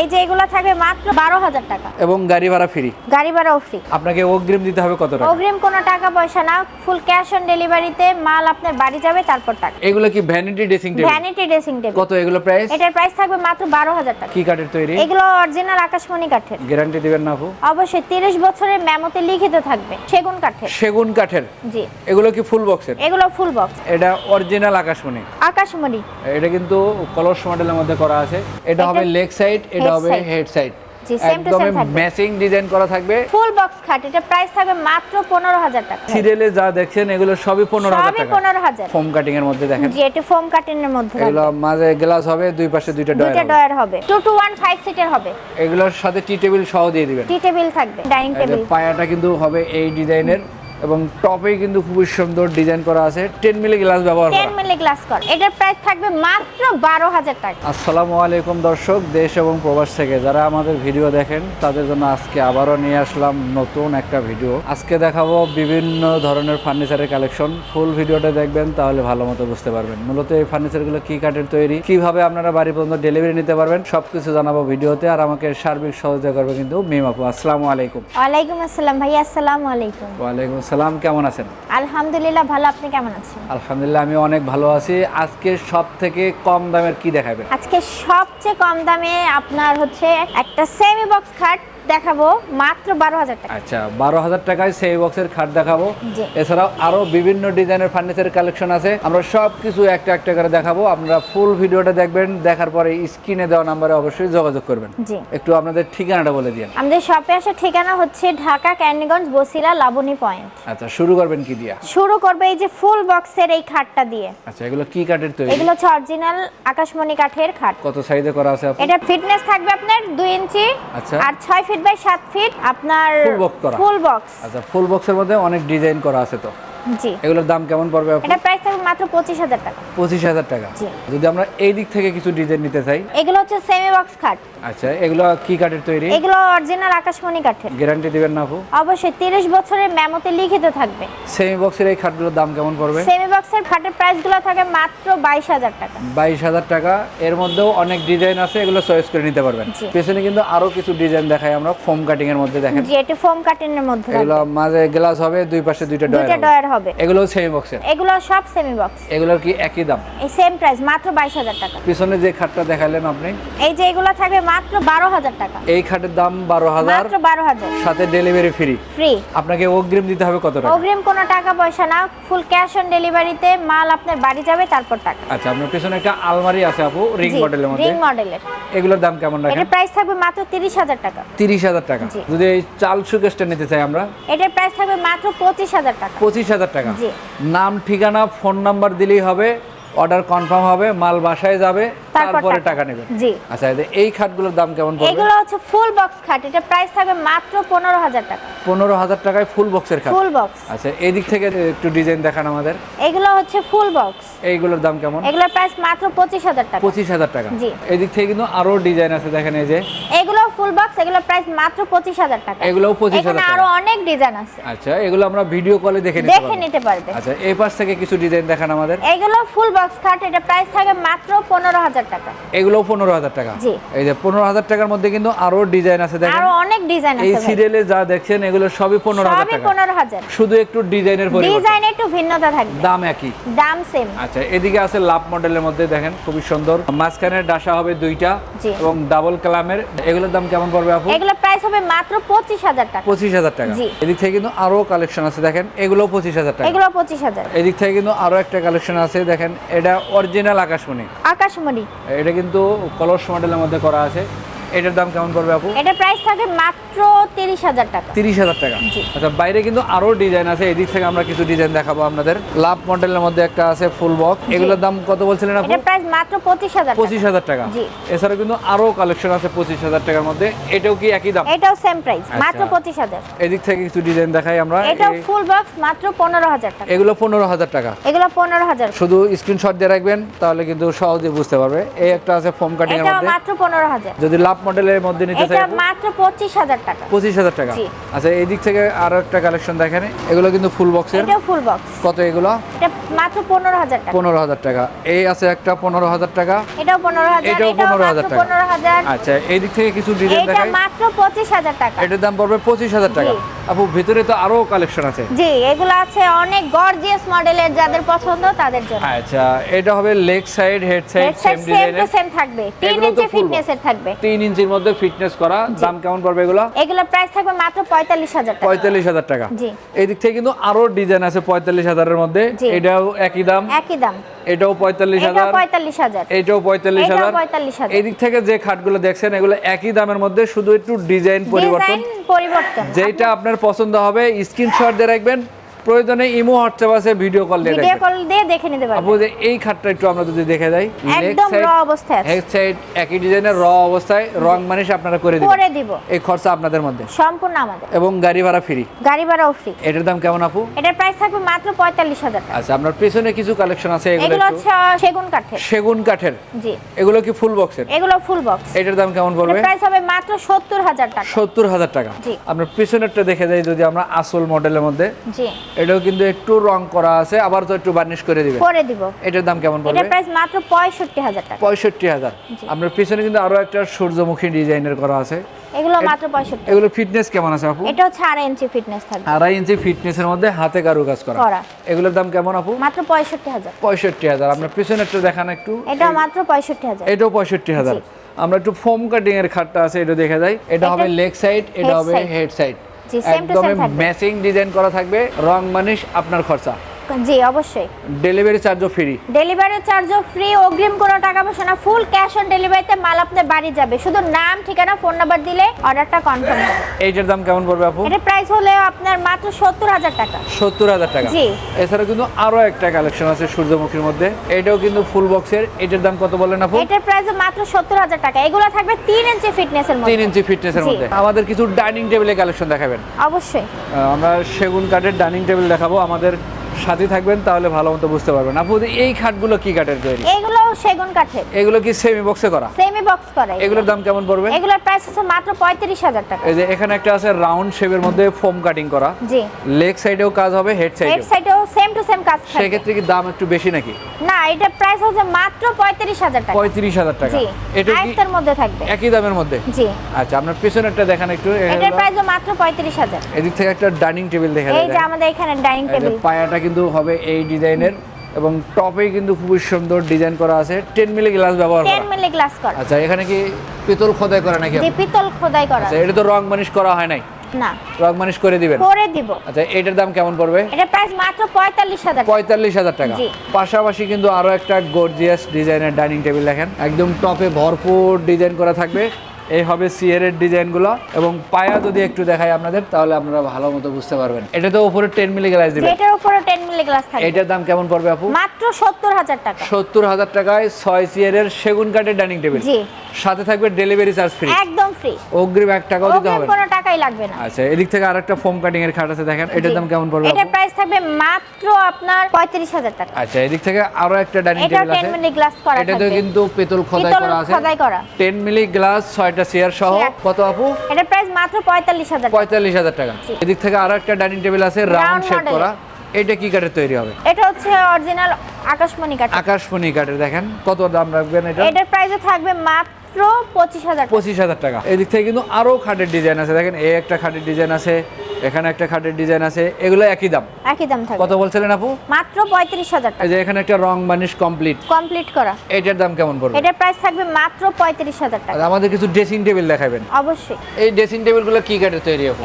এই যে এগুলো থাকবে মাত্র বারো হাজার টাকা। এবং গাড়ি ভাড়া ফ্রি গাড়ি ভাড়াও ফ্রি আপনাকে অগ্রিম দিতে হবে কত টাকা? অগ্রিম কোনো টাকা পয়সা না ফুল ক্যাশ অন ডেলিভারিতে মাল আপনার বাড়ি যাবে তারপর টাকা। এগুলো কি vanity dressing table vanity dressing table কত এগুলো প্রাইস এটার প্রাইস থাকবে মাত্র বারো হাজার টাকা। কি কাঠের তৈরি? এগুলো অরিজিনাল আকাশমণি কাঠের। গ্যারান্টি দিবেন না আপু? অবশ্যই তিরিশ বছরের মেমোতে লিখিত থাকবে সেগুন কাঠের। সেগুন কাঠের? জি। এগুলো কি ফুল বক্সের এগুলো ফুল বক্স এটা অরিজিনাল আকাশমণি। আকাশমণি। এটা কিন্তু কলস মডেলের মধ্যে করা আছে। এটা হবে লেগ সাইড এটা head হবে হেড সাইড একদমই। ম্যাচিং ডিজাইন করা থাকবে। ফুল বক্স খাট এটা প্রাইস থাকবে মাত্র পনেরো হাজার টাকা। সিরিয়ালে যা দেখছেন এগুলো সবই পনেরো হাজার সবই টাকা। পনেরো হাজার। ফোম কাটিং এর মধ্যে দেখেন। জি এটা ফোম কাটিনের মধ্যে এগুলো মাঝে গ্লাস হবে দুই পাশে দুইটা দুইটা ডয়ার ডয়ার হবে। টু টু ওয়ান ফাইভ সিটের হবে। এগুলোর সাথে টি টেবিল সহ দিয়ে দিবেন। টি টেবিল থাকবে ডাইনিং টেবিল পায়াটা কিন্তু হবে এই ডিজাইনের এবং টপে কিন্তু খুবই সুন্দর ডিজাইন করা আছে। টেন মিলি গ্লাস ব্যবহার করা। মিলি গ্লাস কর। এটার প্রাইস থাকবে মাত্র বারো হাজার টাকা। আসসালামু আলাইকুম দর্শক দেশ এবং প্রবাস থেকে যারা আমাদের ভিডিও দেখেন তাদের জন্য আজকে আবারও নিয়ে আসলাম নতুন একটা ভিডিও। আজকে দেখাবো বিভিন্ন ধরনের ফার্নিচারের কালেকশন। ফুল ভিডিওটা দেখবেন তাহলে ভালো মতো বুঝতে পারবেন। মূলত এই ফার্নিচারগুলো কি কাঠের তৈরি কীভাবে আপনারা বাড়ি পর্যন্ত ডেলিভারি নিতে পারবেন সবকিছু জানাব ভিডিওতে। আর আমাকে সার্বিক সহযোগিতা করবে কিন্তু মিম আপু। আসসালামু আলাইকুম। ওয়ালাইকুম আসসালাম ভাইয়া আসসালামু আলাইকুম। ওয়ালাইকুম আসসালাম কেমন আছেন? আলহামদুলিল্লাহ ভালো। আপনি কেমন আছেন? আলহামদুলিল্লাহ আমি অনেক ভালো আছি। আজকে সব থেকে কম দামের কি দেখাবেন? আজকে সবচেয়ে কম দামে আপনার হচ্ছে একটা সেমি বক্স খাট দেখাবো মাত্র বারো হাজার টাকা। আচ্ছা বারো হাজার টাকায় সেই বক্সের খাট দেখাবো। এছাড়াও আরও বিভিন্ন ডিজাইনের ফার্নিচার কালেকশন আছে। আমরা সব কিছু একটা একটা করে দেখাবো। আপনারা ফুল ভিডিওটা দেখবেন দেখার পরে স্ক্রিনে দেওয়া নাম্বারে অবশ্যই যোগাযোগ করবেন। একটু আপনাদের ঠিকানাটা বলে দিন আমাদের শপে আসার ঠিকানা হচ্ছে ঢাকা ক্যান্ডিগঞ্জ বসিলা লাবণী পয়েন্ট আচ্ছা শুরু করবেন কি দিয়া? শুরু করবে এই যে ফুল বক্সের এই খাটটা দিয়ে। আচ্ছা এগুলো কি কাঠের তৈরি? এগুলো হচ্ছে অরিজিনাল আকাশমণি কাঠের খাট। কত সাইজে করা আছে? এটা ফিটনেস থাকবে আপনার দুই ইঞ্চি আচ্ছা। আর ছয় ফিট বাই সাত ফিট আপনার ফুল বক্স আচ্ছা ফুল বক্সের মধ্যে অনেক ডিজাইন করা আছে তো। জি। এগুলোর দাম কেমন পড়বে এটা প্রাইস থাকবে মাত্র পঁচিশ হাজার টাকা। পঁচিশ হাজার টাকা। জি। যদি আমরা এই দিক থেকে কিছু ডিজাইন নিতে চাই? এগুলো হচ্ছে সেমি বক্স খাট আচ্ছা এগুলো কি কাঠের তৈরি? এগুলো অরিজিনাল আকাশমণি কাঠের গ্যারান্টি দিবেন না আপু? অবশ্যই তিরিশ বছরের মেমোতে লিখিত থাকবে। সেমি বক্সের এই খাটগুলোর দাম কেমন পড়বে? সেমি বক্সের খাটের প্রাইসগুলো থাকে মাত্র বাইশ হাজার টাকা। বাইশ হাজার টাকা। এর মধ্যেও অনেক ডিজাইন আছে এগুলো চয়েস করে নিতে পারবেন। পেছনে কিন্তু আরও কিছু ডিজাইন দেখাই আমরা ফোম কাটিং এর মধ্যে দেখেন। জি এটা ফোম কাটিনের মধ্যে এগুলো মাঝে গ্লাস হবে দুই পাশে দুইটা দুইটা ডয়ার ডয়ার হবে। এগুলো সেমি বক্সের এগুলো সব সেমি বক্স এগুলোর কি একই দাম? এই সেম প্রাইস মাত্র বাইশ হাজার টাকা। পিছনে যে খাটটা দেখালেন আপনি? এই যে এগুলো থাকবে মাত্র বারো হাজার টাকা। এই খাটের দাম বারো হাজার মাত্র বারো হাজার। সাথে ডেলিভারি ফ্রি ফ্রি আপনাকে অগ্রিম দিতে হবে কত টাকা? অগ্রিম কোনো টাকা পয়সা না ফুল ক্যাশ অন ডেলিভারিতে মাল আপনার বাড়ি যাবে তারপর টাকা। আচ্ছা আপনার পিছনে একটা আলমারি আছে আপু রিং মডেলের মধ্যে। রিং মডেলের এগুলোর দাম কেমন রাখেন? এটার প্রাইস থাকবে মাত্র তিরিশ হাজার টাকা। তিরিশ হাজার টাকা। যদি এই চাল সুকেশটা নিতে চাই আমরা? এটার প্রাইস থাকবে মাত্র পঁচিশ হাজার টাকা। পঁচিশ হাজার টাকা। নাম ঠিকানা ফোন নাম্বার দিলেই হবে অর্ডার কনফার্ম হবে মাল বাসায় যাবে তারপর টাকা। নেবেন। জি। আচ্ছা এই খাটগুলোর দাম কেমন পড়বে? এগুলো হচ্ছে ফুল বক্স খাট। এটা প্রাইস থাকবে মাত্র পনেরো হাজার টাকা। পনেরো হাজার টাকায় ফুল বক্সের খাট? ফুল বক্স আচ্ছা এই দিক থেকে একটু ডিজাইন দেখান আমাদের। এগুলো হচ্ছে ফুল বক্স এইগুলোর দাম কেমন? এগুলোর প্রাইস মাত্র পঁচিশ হাজার টাকা। পঁচিশ হাজার টাকা। জি। এই দিক থেকে কিন্তু আরও ডিজাইন আছে দেখেন এই যে। এগুলো ফুল বক্স এগুলোর প্রাইস মাত্র পঁচিশ হাজার টাকা। এগুলোও 25,000 টাকা এখানে আরও অনেক ডিজাইন আছে। আচ্ছা এগুলো আমরা ভিডিও কলে দেখে নিতে দেখে নিতে পারবে। আচ্ছা এই পাশ থেকে কিছু ডিজাইন দেখান আমাদের। এগুলো ফুল বক্স খাট এটা প্রাইস থাকে মাত্র পনেরো হাজার টাকা। এগুলোও পনেরো হাজার টাকা। এই যে পনেরো হাজার টাকার মধ্যে কিন্তু আরও ডিজাইন আছে দেখেন। আরও অনেক ডিজাইন এই আছে। সিরিয়ালে যা দেখছেন এগুলো সবই পনেরো হাজার টাকা। পনেরো হাজার। শুধু একটু ডিজাইনের পরিবর্তন ডিজাইন একটু ভিন্নতা থাকবে। দাম একই। দাম সেম আচ্ছা এদিকে আছে লাভ মডেলের মধ্যে দেখেন খুবই সুন্দর। মাঝখানে ডাসা হবে দুইটা এবং ডাবল কালামের এগুলোর দাম কেমন পড়বে আপু? এগুলো প্রাইস হবে মাত্র পঁচিশ হাজার টাকা। পঁচিশ হাজার টাকা। এদিক থেকে কিন্তু আরও কালেকশন আছে দেখেন এগুলো পঁচিশ হাজার টাকা। এগুলো পঁচিশ হাজার। এদিক থেকে কিন্তু আরও একটা কালেকশন আছে দেখেন এটা অরিজিনাল আকাশমণি। আকাশমণি। এটা কিন্তু কলস মডেলের মধ্যে করা আছে। এটার দাম কেমন পড়বে আপু? এটা প্রাইস থাকে মাত্র তিরিশ হাজার টাকা। তিরিশ হাজার টাকা। আচ্ছা বাইরে কিন্তু আরও ডিজাইন আছে এদিক থেকে আমরা কিছু ডিজাইন দেখাবো আপনাদের। লাভ মডেলের মধ্যে একটা আছে ফুল বক এগুলোর দাম কত বলছিলেন আপু? এটা প্রাইস মাত্র পঁচিশ হাজার টাকা। জি। এছাড়া কিন্তু আরও কালেকশন আছে পঁচিশ হাজার টাকার মধ্যে। এটাও কি একই দাম? এটাও সেম প্রাইস আচ্ছা। মাত্র পঁচিশ হাজার। এদিক থেকে কিছু ডিজাইন দেখাই আমরা। এই- ফুল বক্স মাত্র পনেরো হাজার টাকা। এগুলো পনেরো হাজার টাকা। এগুলো পনেরো হাজার। শুধু স্ক্রিনশট দিয়ে রাখবেন তাহলে কিন্তু সহজে বুঝতে পারবে। এই একটা আছে ফোম কাটিং এর মধ্যে। মাত্র পনেরো হাজার। যদি লাভ মডেলের মধ্যে নিতে চাই এটা মাত্র পঁচিশ হাজার টাকা। পঁচিশ হাজার টাকা। জি। আচ্ছা এই দিক থেকে আরও একটা কালেকশন দেখেন। এগুলো কিন্তু ফুল বক্সের এটা ফুল বক্স কত এগুলো? এটা মাত্র পনেরো হাজার টাকা। পনেরো হাজার টাকা। এই আছে একটা পনেরো হাজার টাকা। এটাও পনেরো হাজার এটাও এটাও 15,000 টাকা। আচ্ছা এই দিক থেকে কিছু ডিজাইন দেখাই। এটা মাত্র পঁচিশ হাজার টাকা। এটার দাম পড়বে পঁচিশ হাজার টাকা। জি। আপু ভিতরে তো আরও কালেকশন আছে। জি এগুলো আছে অনেক গর্জিয়াস মডেলের যাদের পছন্দ তাদের জন্য। আচ্ছা এটা হবে leg side head side same ডিজাইনের সেম থাকবে। তিন এগুলো তো ইঞ্চি full box। ফিটনেসের থাকবে। তিন ইঞ্চির মধ্যে ফিটনেস করা। দাম কেমন পড়বে এগুলো? এগুলো প্রাইস থাকবে মাত্র পঁয়তাল্লিশ হাজার টাকা। পঁয়তাল্লিশ হাজার টাকা। জি। এই দিক থেকে কিন্তু আরও ডিজাইন আছে পঁয়তাল্লিশ হাজারের মধ্যে। এটাও একই দাম। একই দাম। এটাও পঁয়তাল্লিশ হাজার। পঁয়তাল্লিশ হাজার। এটাও পঁয়তাল্লিশ হাজার। 45,000 এই দিক থেকে যে খাটগুলো দেখছেন এগুলো একই দামের মধ্যে শুধু একটু ডিজাইন পরিবর্তন। পরিবর্তন। যেটা আপনার পছন্দ হবে স্ক্রিনশট দিয়ে রাখবেন। প্রয়োজনে ইমো হোয়াটসঅ্যাপ আছে ভিডিও কল দিয়ে ভিডিও কল দিয়ে দেখে নিতে আপু যে এই খাটটা একটু আমরা যদি দেখে যাই। একদম র অবস্থায় আছে। হেড সাইড একই ডিজাইনের র অবস্থায় রং মানিশ আপনারা করে দিবেন। করে দিব। এই খরচা আপনাদের মধ্যে। সম্পূর্ণ আমাদের। এবং গাড়ি ভাড়া ফ্রি গাড়ি ভাড়াও ফ্রি এটার দাম কেমন আপু? এটার প্রাইস থাকবে মাত্র পঁয়তাল্লিশ হাজার টাকা। আচ্ছা আপনার পেছনে কিছু কালেকশন আছে এগুলো এগুলো হচ্ছে সেগুন কাঠের। সেগুন কাঠের। জি। এগুলো কি ফুল বক্সের এগুলো ফুল বক্স এটার দাম কেমন পড়বে? প্রাইস হবে মাত্র সত্তর হাজার টাকা। সত্তর হাজার টাকা। জি। আপনার পিছনেরটা দেখে যাই যদি আমরা আসল মডেলের মধ্যে। জি। এটাও কিন্তু একটু রং করা আছে আবার তো একটু বার্নিশ করে দিবে করে দিব। এটার দাম কেমন পড়বে? এটার প্রাইস মাত্র পঁয়ষট্টি হাজার টাকা। পঁয়ষট্টি হাজার। আপনার পিছনে কিন্তু আরও একটা সূর্যমুখী ডিজাইনের করা আছে। এগুলো মাত্র পঁয়ষট্টি। এগুলো ফিটনেস কেমন আছে আপু? এটা হচ্ছে আড়াই ইঞ্চি ফিটনেস থাকবে। আড়াই ইঞ্চি ফিটনেসের মধ্যে হাতে কারুকাজ করা। করা। এগুলোর দাম কেমন আপু? মাত্র পঁয়ষট্টি হাজার। পঁয়ষট্টি হাজার। আপনার পিছনেরটা দেখান একটু। এটা মাত্র পঁয়ষট্টি হাজার। এটাও পঁয়ষট্টি হাজার। আমরা একটু ফোম কাটিং এর খাটটা আছে এটা দেখে এটা এটা হবে লেগ সাইড এটা হবে হেড সাইড থাকবে। ম্যাচিং ডিজাইন করা থাকবে রং মানিশ আপনার খরচা জি অবশ্যই। ডেলিভারি চার্জও ফ্রি ডেলিভারি চার্জও ফ্রি অগ্রিম কোনো টাকা পয়সা না ফুল ক্যাশ অন ডেলিভারিতে মাল আপনার বাড়ি যাবে। শুধু নাম ঠিকানা ফোন নাম্বার দিলে অর্ডারটা কনফার্ম হবে। এইটার দাম কেমন পড়বে আপু? এটার প্রাইস হলে আপনার মাত্র সত্তর হাজার টাকা। সত্তর হাজার টাকা। জি। এছাড়া কিন্তু আরও একটা কালেকশন আছে সূর্যমুখীর মধ্যে। এটাও কিন্তু ফুল বক্সের এটার দাম কত বলেন আপু? এটার প্রাইস মাত্র সত্তর হাজার টাকা। এগুলো থাকবে তিন ইঞ্চি ফিটনেসের মধ্যে। ইঞ্চি ফিটনেসের। মধ্যে। আমাদের কিছু ডাইনিং টেবিলের কালেকশন দেখাবেন। অবশ্যই। আমরা সেগুন কাঠের ডাইনিং টেবিল দেখাবো। আমাদের সাথে থাকবেন তাহলে ভালো মতো বুঝতে পারবেন। আপু এই খাটগুলো কি কাঠের তৈরি? এগুলো সেগুন কাঠের। এগুলো কি সেমি বক্সে করা? সেমি বক্স করা এগুলোর দাম কেমন পড়বে? এগুলোর প্রাইস হচ্ছে মাত্র পঁয়ত্রিশ হাজার টাকা। এই যে এখানে একটা আছে রাউন্ড শেপের মধ্যে ফোম কাটিং করা। জি। লেগ সাইডেও কাজ হবে হেড হেড সাইডেও সেম টু সেম কাজ থাকবে। সেক্ষেত্রে কি দাম একটু বেশি নাকি? না এটার প্রাইস হচ্ছে মাত্র পঁয়ত্রিশ হাজার টাকা। পঁয়ত্রিশ হাজার টাকা। জি এটা কি আয়ত্তের মধ্যে থাকবে। একই দামের মধ্যে? জি। আচ্ছা আপনার পিছনেরটা দেখান একটু। এটার প্রাইসও মাত্র পঁয়ত্রিশ হাজার। এদিক থেকে একটা ডাইনিং টেবিল দেখা যায়। এই যে আমাদের এখানে ডাইনিং টেবিল পায়াটা কিন্তু হবে এই ডিজাইনের এবং টপে কিন্তু খুবই সুন্দর ডিজাইন করা আছে। টেন মিলি গ্লাস ব্যবহার করা। মিলি গ্লাস করা। আচ্ছা এখানে কি পিতল খোদাই করা নাকি যে পিতল খোদাই করা আচ্ছা এটা তো রং মানিশ করা হয় নাই? না। রং মানিশ করে দিবেন? করে দিব। আচ্ছা এটার দাম কেমন পড়বে? এটার প্রাইস মাত্র পঁয়তাল্লিশ হাজার পঁয়তাল্লিশ হাজার টাকা। জি। পাশাপাশি কিন্তু আরও একটা গর্জিয়াস ডিজাইনের ডাইনিং টেবিল দেখেন। একদম টপে ভরপুর ডিজাইন করা থাকবে। এই হবে সিয়ারের ডিজাইনগুলো এবং পায়া যদি একটু দেখাই আপনাদের তাহলে আপনারা ভালো মতো বুঝতে পারবেন। এটা তো উপরে টেন মিলি গ্লাস দিবেন। যেটার উপরে টেন মিলি গ্লাস থাকবে। এটার দাম কেমন পড়বে আপু? মাত্র সত্তর হাজার টাকা। সত্তর হাজার টাকায় ছয় সিয়ারের সেগুন কাঠের ডাইনিং টেবিল জি। সাথে থাকবে ডেলিভারি চার্জ ফ্রি একদম ফ্রি অগ্রিম এক টাকাও দিতে হবে কোনো টাকাই লাগবে না। আচ্ছা এদিক থেকে আরেকটা ফোম কাটিং এর খাট আছে দেখেন। এটার দাম কেমন পড়বে এটার প্রাইস থাকবে মাত্র আপনার পঁয়ত্রিশ হাজার টাকা। আচ্ছা এদিক থেকে আরও একটা ডাইনিং টেবিল আছে। মিলি গ্লাস করা এটাতে থাকবে। কিন্তু পেতল খোদাই করা আছে। খোদাই করা। টেন মিলি গ্লাস ছয়টা চেয়ার সহ কত আপু? এটা প্রাইস মাত্র পঁয়তাল্লিশ হাজার টাকা। এদিক থেকে আরও একটা ডাইনিং টেবিল আছে রাউন্ড শেপ করা। এটা কি কাঠের তৈরি হবে? এটা হচ্ছে অরিজিনাল আকাশমণি কাঠ আকাশমণি কাঠের দেখেন। কত দাম রাখবেন এটা? এটার প্রাইসও থাকবে মাত্র পঁচিশ হাজার টাকা। পঁচিশ হাজার টাকা। এদিক থেকে কিন্তু আরও খাটের ডিজাইন আছে। দেখেন এই একটা খাটের ডিজাইন আছে। এখানে একটা খাটের ডিজাইন আছে এগুলো একই দাম। একই দাম থাকবে। কত বলছিলেন আপু? মাত্র পঁয়ত্রিশ হাজার টাকা। এই যে এখানে একটা রং বানিশ কমপ্লিট কমপ্লিট করা। এটার দাম কেমন পড়বে? এটার প্রাইস থাকবে মাত্র পঁয়ত্রিশ হাজার টাকা। আর আমাদের কিছু ড্রেসিং টেবিল দেখাবেন। অবশ্যই। এই ড্রেসিং টেবিলগুলো কি কাঠের তৈরি হবে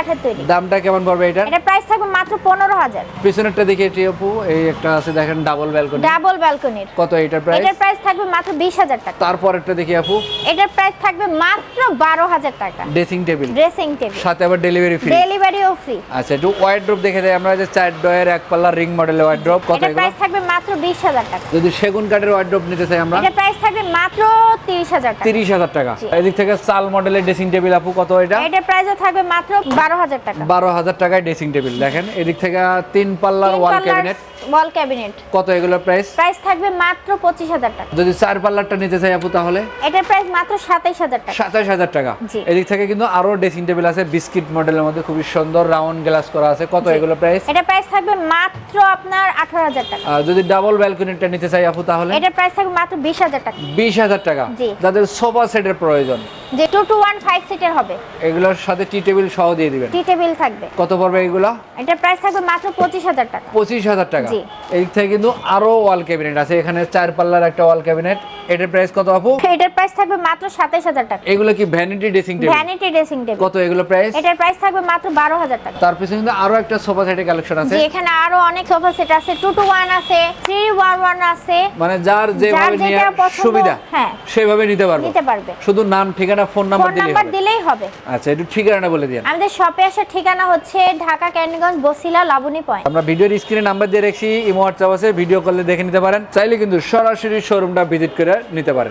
কাঠের তৈরি। দামটা কেমন পড়বে এটার? এটার প্রাইস থাকবে মাত্র পনেরো হাজার। পিছনেরটা দেখি এটি আপু এই একটা আছে দেখেন ডাবল ব্যালকনি ডাবল ব্যালকনির কত এটার প্রাইস এটার প্রাইস থাকবে মাত্র বিশ হাজার টাকা। তারপরেরটা দেখি আপু এটার প্রাইস থাকবে মাত্র বারো হাজার টাকা। ড্রেসিং টেবিল ড্রেসিং টেবিল সাথে আবার ডেলিভারি ফ্রি ডেলিভারিও ফ্রি আচ্ছা একটু ওয়াইড্রোপ দেখে দেয় আমরা যে চার ডয়ের এক পাল্লা রিং মডেলের ওয়াইড্রোপ কত এটার এগুলো? প্রাইস থাকবে মাত্র বিশ হাজার টাকা। যদি সেগুন কাঠের ওয়ার্ড্রপ নিতে চাই আমরা এটা প্রাইস থাকবে মাত্র তিরিশ হাজার টাকা। তিরিশ হাজার টাকা। এদিক থেকে চাল মডেলের ড্রেসিং টেবিল আপু কত এটা? এটা প্রাইসও থাকবে মাত্র বারো হাজার টাকা। বারো হাজার টাকায় ড্রেসিং টেবিল দেখেন এদিক থেকে তিন পাল্লার ওয়াল ক্যাবিনেট ওয়াল ক্যাবিনেট কত এগুলো প্রাইস প্রাইস থাকবে মাত্র পঁচিশ হাজার টাকা। যদি চার পাল্লারটা নিতে চাই আপু তাহলে? এটার প্রাইস মাত্র সাতাইশ হাজার টাকা। সাতাশ হাজার টাকা। এদিক থেকে কিন্তু আরও ড্রেসিং টেবিল আছে বিস্কিট মডেলের মধ্যে খুবই সুন্দর রাউন্ড গ্লাস করা আছে। কত এগুলো প্রাইস এটা প্রাইস থাকবে মাত্র আপনার আঠারো হাজার টাকা। যদি ডাবল ব্যালকনিটা নিতে চাই আপু তাহলে? এটার প্রাইস থাকবে মাত্র বিশ হাজার টাকা। বিশ হাজার টাকা। জি। যাদের সোফা সেটের প্রয়োজন। যে টু টু ওয়ান ফাইভ সিটের হবে। এগুলোর সাথে টি টেবিল সহ দিয়ে দিবেন। টি টেবিল থাকবে। কত পড়বে এগুলো? এটার প্রাইস থাকবে মাত্র পঁচিশ হাজার টাকা। পঁচিশ হাজার টাকা। জি। এই থেকে কিন্তু আরও ওয়াল ক্যাবিনেট আছে। এখানে চার পাল্লার একটা ওয়াল ক্যাবিনেট এটার প্রাইস কত আপু? এটার প্রাইস থাকবে মাত্র সাতাইশ হাজার টাকা। এগুলো কি vanity dressing table vanity dressing table কত এগুলো প্রাইস এটার প্রাইস থাকবে মাত্র বারো হাজার টাকা। তার পিছনে কিন্তু আরও একটা সোফা সেটের কালেকশন আছে। এখানে আরও অনেক সোফা সেট আছে। টু টু ওয়ান আছে থ্রি ওয়ান ওয়ান আছে। মানে যার যেভাবে পছন্দ, সুবিধা হ্যাঁ। সেভাবে নিতে পারব। নিতে পারবে। শুধু নাম ঠিকানা ফোন নাম্বার দিলেই নাম্বার হবে। দিলেই হবে। আচ্ছা একটু ঠিকানাটা বলে দিন। আমাদের শপে আসার ঠিকানা হচ্ছে ঢাকা ক্যান্ডিগঞ্জ বসিলা লাবণী পয়েন্ট আমরা ভিডিওর স্ক্রিনে নাম্বার দিয়ে রেখেছি। ইমো হোয়াটসঅ্যাপ আছে ভিডিও কলে দেখে নিতে পারেন। চাইলে কিন্তু সরাসরি শোরুমটা ভিজিট করে নিতে পারেন।